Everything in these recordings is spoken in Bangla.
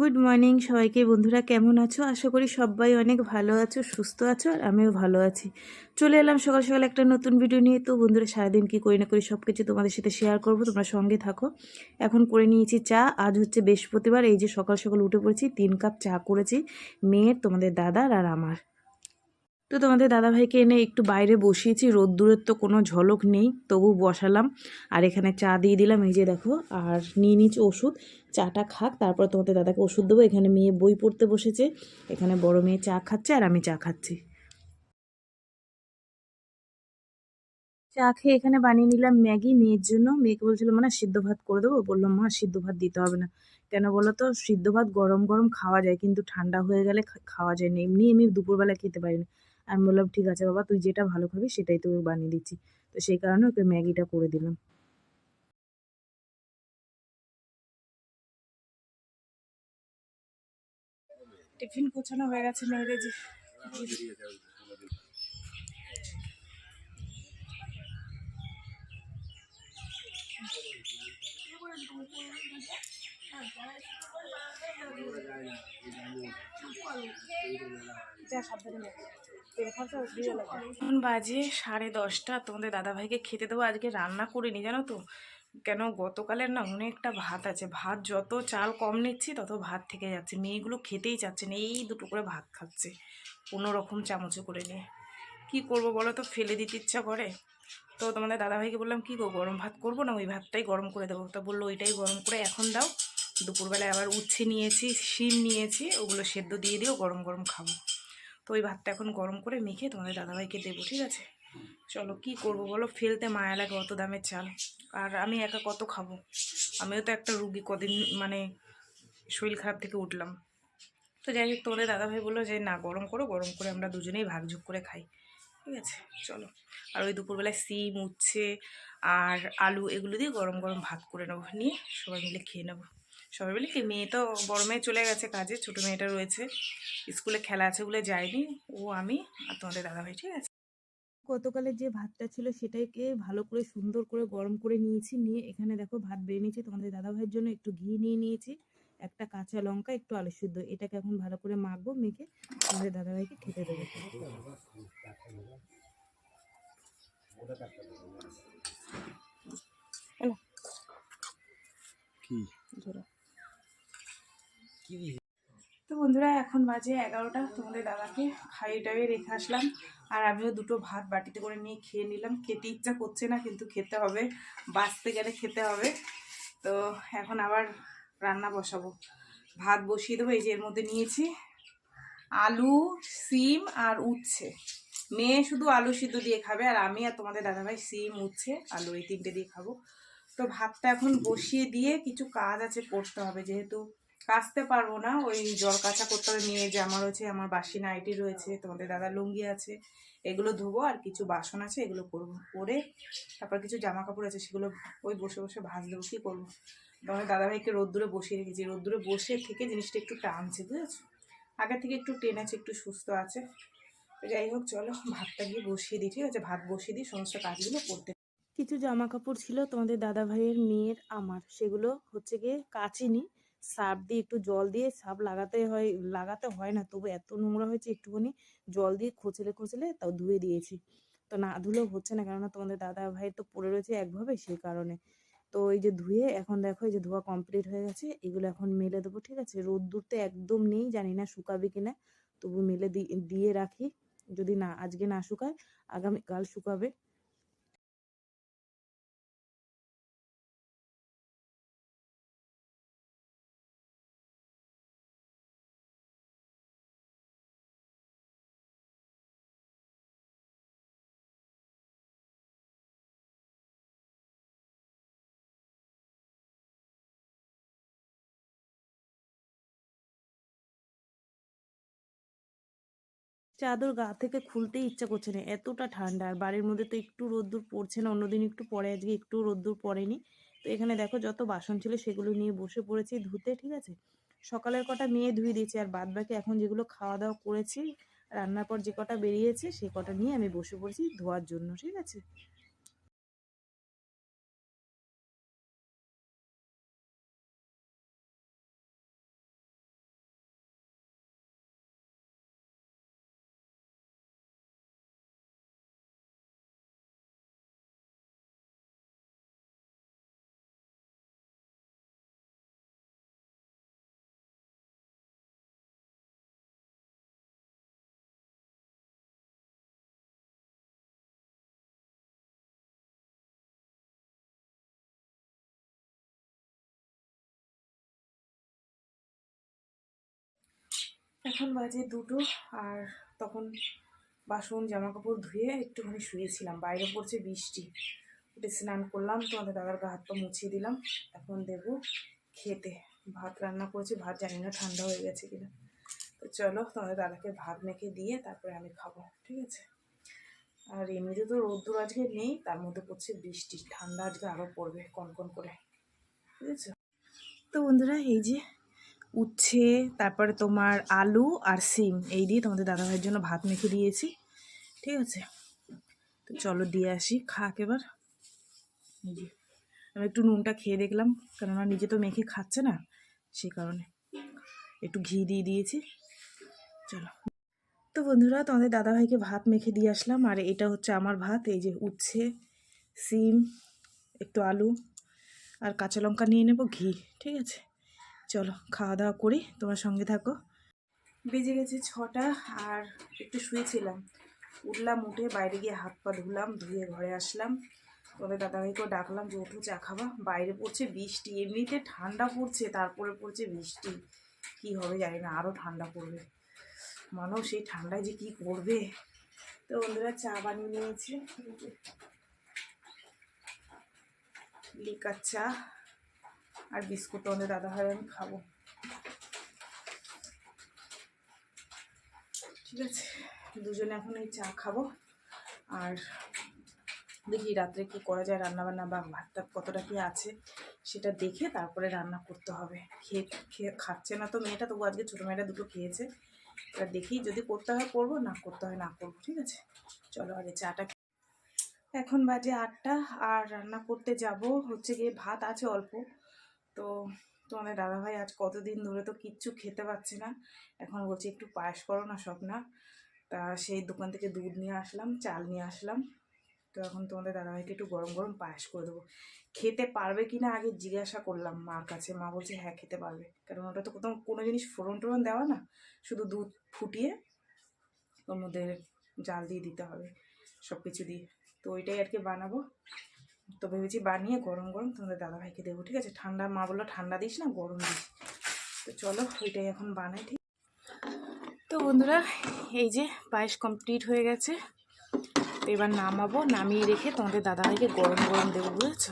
গুড মর্নিং সবাইকে। বন্ধুরা, কেমন আছো? আশা করি সবাই অনেক ভালো আছো, সুস্থ আছো, আর আমিও ভালো আছি। চলে এলাম সকাল সকাল একটা নতুন ভিডিও নিয়ে। তো বন্ধুরা, সারাদিন কি করি না করি সব কিছু তোমাদের সাথে শেয়ার করব, তোমরা সঙ্গে থাকো। এখন করে নিয়েছি চা। আজ হচ্ছে বৃহস্পতিবার, এই যে সকাল সকাল উঠে পড়েছি, তিন কাপ চা করেছি, মেয়ের, তোমাদের দাদার আর আমার। তো তোমাদের দাদাভাইকে এনে একটু বাইরে বসিয়েছি, রোদ্দুরের তো কোনো ঝলক নেই, তবু বসালাম। আর এখানে চা দিয়ে দিলাম, এই যে দেখো, আর নিয়ে নিচ্ছে ওষুধ, চাটা খাক, তারপর তোমাদের দাদাকে ওষুধ দেবো। এখানে মেয়ে বই পড়তে বসেছে, এখানে বড় মেয়ে চা খাচ্ছে আর আমি চা খাচ্ছি। চা খেয়ে এখানে বানিয়ে নিলাম ম্যাগি, মেয়ের জন্য। মেয়েকে বলছিল মানে সিদ্ধ ভাত করে দেবো? বললাম, মা, সিদ্ধ ভাত দিতে হবে না। কেন বলো তো, সিদ্ধ ভাত গরম গরম খাওয়া যায়, কিন্তু ঠান্ডা হয়ে গেলে খাওয়া যায় না। এমনি এমনি দুপুরবেলা খেতে পারি না। আমি বললাম, ঠিক আছে বাবা, তুই যেটা ভালো খাবি সেটাই তোকে বানিয়ে দিচ্ছি। তো সেই কারণে ওকে ম্যাগিটা করে দিলাম। টিফিন গোছানো হয়ে গেছে মেয়েদের যে। যা, সাবধানে এখন বাজে সাড়ে দশটা, তোমাদের দাদাভাইকে খেতে দেবো, আজকে রান্না করিনি, জানো তো? কেন গতকালের না অনেকটা ভাত আছে, ভাত যত চাল কম নিচ্ছি তত ভাত থেকে যাচ্ছে, মেয়েগুলো খেতেই চাচ্ছে না, এই দুটো করে ভাত খাচ্ছে, কোনো রকম চামচে করে নিয়ে। কি করব বলো তো, ফেলে দিতে ইচ্ছা করে। তো তোমাদের দাদাভাইকে বললাম, কী গো, গরম ভাত করব না? ওই ভাতটাই গরম করে দেবো। তো বলল, ওইটাই গরম করে এখন দাও, দুপুরবেলায় আবার উচ্ছে নিয়েছি, শিম নিয়েছি, ওগুলো সেদ্ধ দিয়ে দিয়েও গরম গরম খাব। তো ওই ভাতটা এখন গরম করে মেখে তোমাদের দাদাভাইকে দেবো, ঠিক আছে? চলো, কি করব বলো? ফেলতে মায়া লাগে অত দামের চাল। আর আমি একা কত খাব? আমিও তো একটা রুগী, কদিন মানে শরীর খারাপ থেকে উঠলাম। তো যাই হোক, তোমাদের দাদাভাই বলল যে, না, গরম করো, গরম করে আমরা দুজনেই ভাগযোগ করে খাই। ঠিক আছে? চলো। আর ওই দুপুরবেলায় সিম, উচ্ছে আর আলু, এগুলো দিয়ে গরম গরম ভাত করে নেব, নিয়ে সবাই মিলে খেয়ে নেব। সবাই মিলে কি মেয়ে তো বড় মেয়ে চলে গেছে কাজে ছোটো মেয়েটা রয়েছে স্কুলে খেলা আছে বলে যায়নি। ও আমি আর তোমাদের দাদাভাই ঠিক আছে? গতকালের যে ভাতটা ছিল সেটাকে ভালো করে সুন্দর করে গরম করে নিয়েছি। নিয়ে এখানে দেখো ভাত বেড়ে নিয়েছি। তোমাদের দাদাভাইয়ের জন্য একটু ঘি নিয়ে নিয়েছি একটা কাঁচা লঙ্কা একটু আলু সিদ্ধ। এটাকে এখন ভালো করে মাখবো মেখে আমাদের দাদাভাইকে খেতে দেবো। কি? তো বন্ধুরা, এখন বাজে এগারোটা। তোমাদের দাদাকে খাইয়ে টাইয়ে রেখে আসলাম। আর আমিও দুটো ভাত বাটিতে করে নিয়ে খেয়ে নিলাম। খেতে ইচ্ছা করছে না, কিন্তু খেতে হবে। বাঁচতে গেলে খেতে হবে। তো এখন আবার রান্না বসাবো। ভাত বসিয়ে দেবো। এই যে এর মধ্যে নিয়েছি আলু, সিম আর উচ্ছে। মেয়ে শুধু আলু সিদ্ধ দিয়ে খাবে, আর আমি আর তোমাদের দাদাভাই সিম, উচ্ছে, আলু এই তিনটে দিয়ে খাব। তো ভাতটা এখন বসিয়ে দিয়ে কিছু কাজ আছে করতে হবে। যেহেতু কাচতে পারব না। ওই জল কাঁচা করতে হবে। মেয়ে জামা রয়েছে, আমার বাসি নাইটি রয়েছে, তোমাদের দাদা লুঙ্গি আছে, এগুলো ধোবো আর কিছু বাসন আছে, এগুলো করব। করে তারপর কিছু জামা কাপড় আছে, সেগুলো ওই বসে বসে ভাজ দেবো কী করব? তোমাদের দাদাভাইকে রোদ্দুরে বসিয়ে রেখেছি। রোদ্দুরে বসে থেকে জিনিসটা একটু টানছে, বুঝেছ? আগে থেকে একটু টেনেছে, একটু সুস্থ আছে। যাই হোক, চলো, ভাতটা গিয়ে বসিয়ে দিই, ঠিক আছে? ভাত বসিয়ে দিই সমস্ত কাজগুলো করতে কিছু জামা কাপড় ছিল তোমাদের দাদা ভাইয়ের মেয়ের, আমার। সেগুলো হচ্ছে গিয়ে কাচিনি। সার্ফ দিয়ে একটু জল দিয়ে সার্ফ লাগাতে হয় লাগাতে হয় না। তবু এত নোংরা হয়েছে একটুখানি জল দিয়ে খোঁচলে খোঁচলে তাও ধুয়ে দিয়েছি। তো না ধুলেও হচ্ছে না, কেননা তোমাদের দাদা ভাই তো পড়ে রয়েছে একভাবে সেই কারণে। তো এই যে ধুয়ে এখন দেখো এই যে ধোয়া কমপ্লিট হয়ে গেছে, এগুলো এখন মেলে দেবো, ঠিক আছে? রোদ্দুর তো একদম নেই, জানি না শুকাবে কিনা, তবু মেলে দিয়ে রাখি। যদি না, আজকে না শুকায়, আগামীকাল শুকাবে। চাদর গা থেকে খুলতে ইচ্ছা করছে না। এতটা ঠান্ডা, আর বাড়ির মধ্যে তো একটু রোদ্দুর পড়ছে না, অন্যদিন একটু পরে, আজকে একটু রোদ্দুর পড়েনি। তো এখানে দেখো যত বাসন ছিল সেগুলো নিয়ে বসে পড়েছি ধুতে, ঠিক আছে? সকালের কটা মেয়ে ধুয়ে দিয়েছি, আর বাদ বাকি এখন যেগুলো খাওয়া দাওয়া করেছি, রান্নার পর যে কটা বেরিয়েছে, সে কটা নিয়ে আমি বসে পড়েছি ধোয়ার জন্য, ঠিক আছে? এখন বাজে দুটো আর তখন বাসন জামা কাপড় ধুয়ে একটুখানি শুয়েছিলাম। বাইরে পড়ছে বৃষ্টি। উঠে স্নান করলাম, তোমাদের দাদার গা হাত পা মুছিয়ে দিলাম। এখন দেবো খেতে। ভাত রান্না করেছি, ভাত জানি না, ঠান্ডা হয়ে গেছে কিনা। তো চলো, তোমাদের দাদাকে ভাত মেখে দিয়ে তারপরে আমি খাব, ঠিক আছে? আর এমনিতে তো রোদ্দুর আজকে নেই, তার মধ্যে পড়ছে বৃষ্টি। ঠান্ডা আজকে আরও পড়বে, কনকন করে। আছে তো বন্ধুরা, এই যে উচ্ছে, তারপরে তোমার আলু আর সিম। এই দিয়ে তোমাদের দাদাভাইয়ের জন্য ভাত মেখে দিয়েছি। ঠিক আছে? তো চলো দিয়ে আসি, খাক এবার। আমি একটু নুনটা খেয়ে দেখলাম, কেননা নিজে তো মেখে খাচ্ছে না, সেই কারণে। একটু ঘি দিয়ে দিয়েছি। চলো। তো বন্ধুরা, তোমাদের দাদাভাইকে ভাত মেখে দিয়ে আসলাম, আর এটা হচ্ছে আমার ভাত, এই যে উচ্ছে, সিম, একটু আলু, আর কাঁচা লঙ্কা নিয়ে নেব ঘি, ঠিক আছে? চলো খাওয়া দাওয়া করি, তোমার সঙ্গে থাকো। বেজে গেছে ছটা আর একটু শুয়েছিলাম। উঠলাম, উঠে বাইরে গিয়ে হাত পা ধুলাম, ধুয়ে ঘরে আসলাম। তবে দাদাভাইকেও ডাকলাম যে, ওঠো, চা খাবা। বাইরে পড়ছে বৃষ্টি, এমনিতে ঠান্ডা পড়ছে, তারপরে পড়ছে বৃষ্টি। কি হবে জানি না আরও ঠান্ডা পড়বে। মানুষ সেই ঠান্ডায় যে কি করবে? তো বন্ধুরা, চা বানিয়ে নিয়েছে। লিকার চা। আর বিস্কুট আমাদের দাদা হয় আমি খাব। ঠিক আছে, দুজনে এখন এই চা খাব। আর দেখি রাত্রে কি করা যায় রান্না বান্না বা ভাত টাত কতটা কি আছে সেটা দেখে তারপরে রান্না করতে হবে। খেয়ে খেয়ে খাচ্ছে না তো মেয়েটা, তবু আজকে ছোটো মেয়েটা দুটো খেয়েছে। এবার দেখি যদি করতে হয় করব, না করতে হয় না করব, ঠিক আছে? চলো আগে চাটা এখন বাজে আটটা, আর রান্না করতে যাব হচ্ছে গিয়ে ভাত আছে অল্প। তো তোমাদের দাদাভাই আজ কতদিন ধরে তো কিচ্ছু খেতে পাচ্ছে না। এখন বলছি একটু পায়েস করো না সব না তা সেই দোকান থেকে দুধ নিয়ে আসলাম, চাল নিয়ে আসলাম। তো এখন তোমাদের দাদাভাইকে একটু গরম গরম পায়েস করে দেবো। খেতে পারবে কি না আগে জিজ্ঞাসা করলাম মার কাছে। মা বলছে হ্যাঁ খেতে পারবে। কারণ ওটা তো কোথাও কোনো জিনিস ফোড়ন টোড়ন দেওয়া না, শুধু দুধ ফুটিয়ে ওর মধ্যে জাল দিয়ে দিতে হবে সব কিছু দিয়ে। তো ওইটাই আর কি বানাবো। তো ভেবেছি বানিয়ে গরম গরম তোমাদের দাদাভাইকে দেবো, ঠিক আছে? ঠান্ডা, মা বলল ঠান্ডা দিস না, গরম দিস। তো চলো, ওইটাই এখন বানাই, ঠিক? তো বন্ধুরা, এই যে পায়েস কমপ্লিট হয়ে গেছে। তো এবার নামাবো, নামিয়ে রেখে তোমাদের দাদাভাইকে গরম গরম দেবো, বুঝেছ?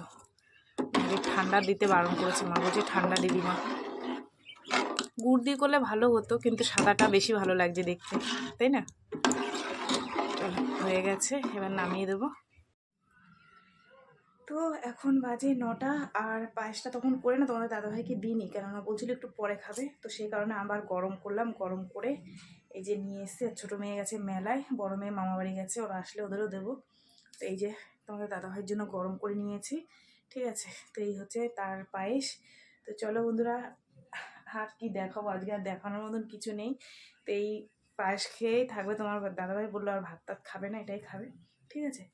ঠান্ডা দিতে বারণ করেছে, মা বলছে ঠান্ডা দিবি না। গুড় দিয়ে করলে ভালো হতো, কিন্তু সাদাটা বেশি ভালো লাগছে দেখতে, তাই না? চলো, হয়ে গেছে, এবার নামিয়ে দেবো। তো এখন বাজে নটা আর পায়েসটা তখন করে না, তোমাদের দাদাভাইকে দিইনি। কেননা বলছিল একটু পরে খাবে। তো সেই কারণে আবার গরম করলাম, গরম করে এই যে নিয়ে এসছে। ছোটো মেয়ে গেছে মেলায়, বড় মেয়ে মামা বাড়ি গেছে, ওরা আসলে ওদেরও দেবো। তো এই যে তোমাদের দাদাভাইয়ের জন্য গরম করে নিয়েছি, ঠিক আছে? তো এই হচ্ছে তার পায়েস। তো চলো বন্ধুরা, আর কি দেখাবো? আজকে আর দেখানোর মতন কিছু নেই। তো এই পায়েস খেয়েই থাকবে তোমার দাদাভাই, বলল আর ভাত টাত খাবে না, এটাই খাবে, ঠিক আছে?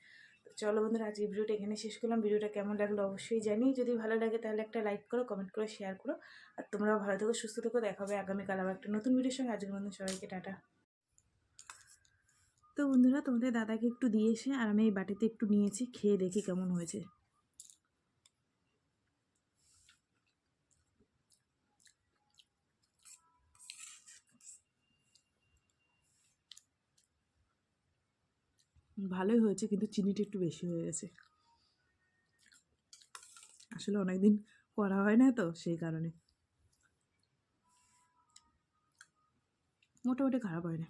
চলো বন্ধুরা আজকে ভিডিওটা এখানে শেষ করলাম। ভিডিওটা কেমন লাগল অবশ্যই জানি যদি ভালো লাগে তাহলে একটা লাইক করো কমেন্ট করো শেয়ার করো। আর তোমরাও ভালো থেকো, সুস্থ থেকো। দেখা হবে আগামীকাল আবার একটা নতুন ভিডিওর সঙ্গে। আজকের বন্ধু সবাইকে টাটা। তো বন্ধুরা, তোমাদের দাদাকে একটু দিয়ে এসে আর আমি এই বাটিতে একটু নিয়েছি, খেয়ে দেখি কেমন হয়েছে। ভালোই হয়েছে, কিন্তু চিনিটা একটু বেশি হয়ে গেছে। আসলে অনেকদিন করা হয় না তো, সেই কারণে। মোটামুটি খারাপ হয় না।